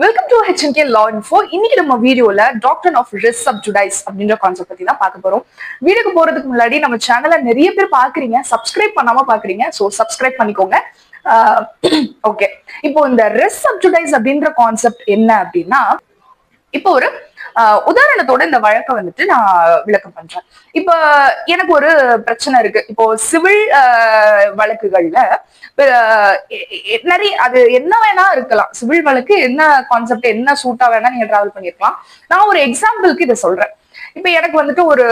Welcome to HNK law info இன்னைக்கு நம்ம வீடியோல டாக்டர் ஆஃப் ரிஸ் சப்ஜுடைஸ் அப்படின்ற கான்செப்ட் பத்தி தான் பார்க்க போறோம். வீடியோக்கு போறதுக்கு முன்னாடி நம்ம சேனலை நிறைய பேர் பாக்குறீங்க சப்ஸ்கிரைப் பண்ணாம பாக்குறீங்க சோ சப்ஸ்கிரைப் பண்ணிக்கோங்க. ஓகே இப்போ இந்த ரெஸ் சப்ஜுடைஸ் அப்படின்ற கான்செப்ட் என்ன அப்படின்னா இப்போ ஒரு உதாரணத்தோட இந்த வழக்கை வந்துட்டு நான் விளக்கம் பண்றேன். இப்போ எனக்கு ஒரு பிரச்சனை இருக்கு. இப்போ சிவில் வழக்குகள்ல நிறைய அது என்ன வேணா இருக்கலாம். சிவில் வழக்கு என்ன கான்செப்ட் என்ன சூட்டா வேணா நீங்க டிராவல் பண்ணிருக்கலாம். நான் ஒரு எக்ஸாம்பிளுக்கு இதை சொல்றேன். இப்ப எனக்கு வந்துட்டு ஒரு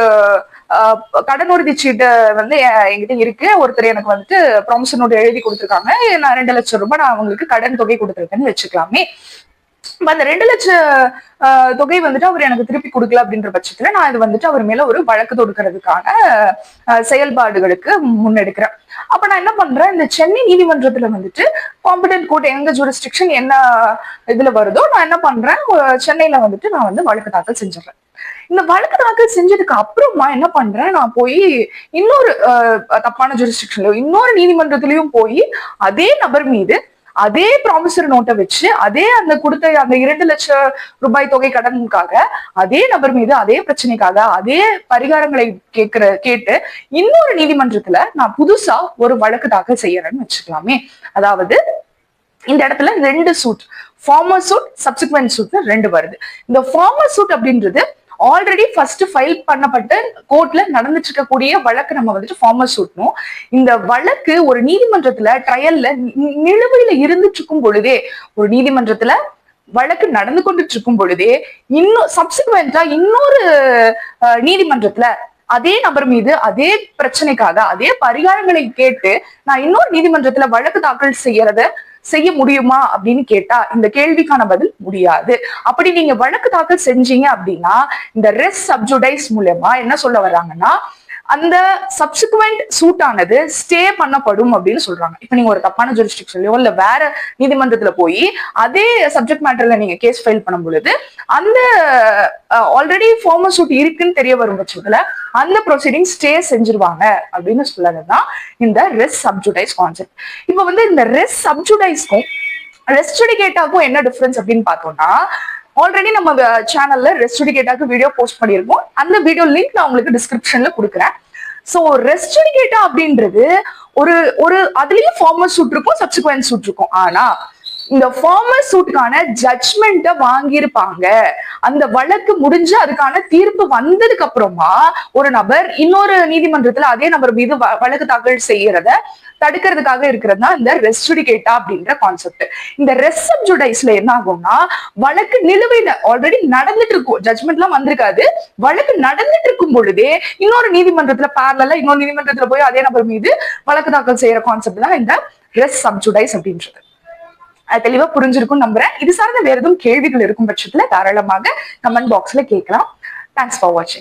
கடனுறுதி கடன் உறுதி சீட்டு வந்து என்கிட்ட இருக்கு. ஒருத்தர் எனக்கு வந்துட்டு ப்ரொமோஷன் நோட் எழுதி கொடுத்துருக்காங்க. நான் ரெண்டு லட்சம் ரூபாய் நான் அவங்களுக்கு கடன் தொகை கொடுத்துருக்கேன்னு வச்சுக்கலாமே. அந்த ரெண்டு லட்ச தொகை வந்துட்டு அவர் எனக்கு திருப்பி கொடுக்கல அப்படின்ற பட்சத்துல நான் இது வந்துட்டு அவர் மேல ஒரு வழக்கு தொடுக்கிறதுக்கான செயல்பாடுகளுக்கு முன்னெடுக்கிறேன். அப்ப நான் என்ன பண்றேன்? இந்த சென்னை நீதிமன்றத்துல வந்துட்டு காம்படென்ட் கோர்ட் எங்க ஜூரிஸ்டிக்ஷன் என்ன இதுல வருதோ நான் என்ன பண்றேன்? சென்னையில வந்துட்டு நான் வந்து வழக்கு தாக்கல் செஞ்சிடறேன். இந்த வழக்கு தாக்கல் செஞ்சதுக்கு அப்புறமா என்ன பண்றேன்? நான் போய் இன்னொரு தப்பான ஜூரிஸ்டிக்ஷன்லயோ இன்னொரு நீதிமன்றத்திலயும் போய் அதே நபர் மீது அதே ப்ராமிசரி நோட்டை வச்சு அதே அந்த கொடுத்த அந்த இரண்டு லட்சம் ரூபாய் தொகை கடனுக்காக அதே நபர் மீது அதே பிரச்சனைக்காக அதே பரிகாரங்களை கேட்கிற கேட்டு இன்னொரு நீதிமன்றத்துல நான் புதுசா ஒரு வழக்கு தாக்கல் செய்யறேன்னு வச்சுக்கலாமே. அதாவது இந்த இடத்துல ரெண்டு சூட் ஃபார்மர் சூட் சப்சிக்வெண்ட் சூட்னு ரெண்டு வருது. இந்த ஃபார்மர் சூட் அப்படின்றது ஆல்ரெடி ஃபர்ஸ்ட் ஃபைல் பண்ணப்பட்ட கோர்ட்ல நடந்துட்டு இருக்கக்கூடிய வழக்கு நம்ம வந்துட்டு ஃபார்மர் சூட்டணும் இந்த வழக்கு ஒரு நீதிமன்றத்துல ட்ரையல்ல நிலுவையில இருந்துட்டு இருக்கும் பொழுதே ஒரு நீதிமன்றத்துல வழக்கு நடந்து கொண்டுட்டு இருக்கும் பொழுதே இன்னும் சப்சிக்வெண்டா இன்னொரு நீதிமன்றத்துல அதே நபர் மீது அதே பிரச்சனைக்காக அதே பரிகாரங்களை கேட்டு நான் இன்னொரு நீதிமன்றத்துல வழக்கு தாக்கல் செய்யறத செய்ய முடியுமா அப்படின்னு கேட்டா இந்த கேள்விக்கான பதில் முடியாது. அப்படி நீங்க வழக்கு தாக்கல் செஞ்சீங்க அப்படின்னா இந்த ரெஸ் சப்ஜுடைஸ் மூலயமா என்ன சொல்ல வர்றாங்கன்னா அந்த சப்சிக்வெண்ட் சூட் ஆனது ஸ்டே பண்ணப்படும் அப்படின்னு சொல்றாங்க. இப்ப நீங்க ஒரு தப்பான ஜூரிஸ்டிக்ஷன்லயோ இல்ல வேற நீதிமன்றத்துல போய் அதே சப்ஜெக்ட் மேட்டர்ல நீங்க கேஸ் ஃபைல் பண்ணும் பொழுது அந்த ஆல்ரெடி ஃபார்மர் சூட் இருக்குன்னு தெரிய வரும் பட்சத்துல அந்த ப்ரொசீடிங் ஸ்டே செஞ்சிருவாங்க அப்படின்னு சொல்லறதுதான் இந்த ரெஸ் சப்ஜுடைஸ் கான்செப்ட் இப்போ வந்து இந்த ரெஸ் சப்ஜுடைஸ்க்கும் ரெஸ்டுடிகேட்டாக்கும் என்ன டிஃபரன்ஸ் அப்படின்னு பார்த்தோம்னா ஆல்ரெடி நம்ம சேனல்ல ரெஸ்டுடிகேட்டாக்கு வீடியோ போஸ்ட் பண்ணியிருக்கோம். அந்த வீடியோ லிங்க் நான் உங்களுக்கு டிஸ்கிரிப்ஷன்ல கொடுக்குறேன். சோ ரெஸ்டுடிகேட்டா அப்படின்றது ஒரு ஒரு அதுலயும் ஃபார்மர் சூட் இருக்கும் சப்சிக்வெண்ட் சூட் இருக்கும். ஆனா இந்த ஃபார்மர் சூட்டுக்கான ஜட்மெண்ட்டை வாங்கியிருப்பாங்க. அந்த வழக்கு முடிஞ்சு அதுக்கான தீர்ப்பு வந்ததுக்கு அப்புறமா ஒரு நபர் இன்னொரு நீதிமன்றத்துல அதே நபர் மீது வ- வழக்கு தாக்கல் செய்யறத தடுக்கிறதுக்காக இருக்கிறது தான் இந்த ரெஸ்டுடிகேட்டா அப்படின்ற கான்செப்ட் இந்த ரெசப் ஜுடைஸ்ல என்ன ஆகும்னா வழக்கு நிலுவையில ஆல்ரெடி நடந்துட்டு இருக்கும் ஜட்மெண்ட்லாம் வந்திருக்காது. வழக்கு நடந்துட்டு இருக்கும் பொழுதே இன்னொரு நீதிமன்றத்துல பேரலா இன்னொரு நீதிமன்றத்துல போய் அதே நபர் மீது வழக்கு தாக்கல் செய்யற கான்செப்ட் தான் இந்த ரெஸ் சப்ஜுடைஸ் அப்படின்றது. தெளிவா புரிஞ்சிருக்கும் நம்புறேன். இது சார்ந்த வேற எதுவும் கேள்விகள் இருக்கும் பட்சத்துல தாராளமாக கமெண்ட் பாக்ஸ்ல கேட்கலாம். தேங்க்ஸ் ஃபார் வாட்சிங்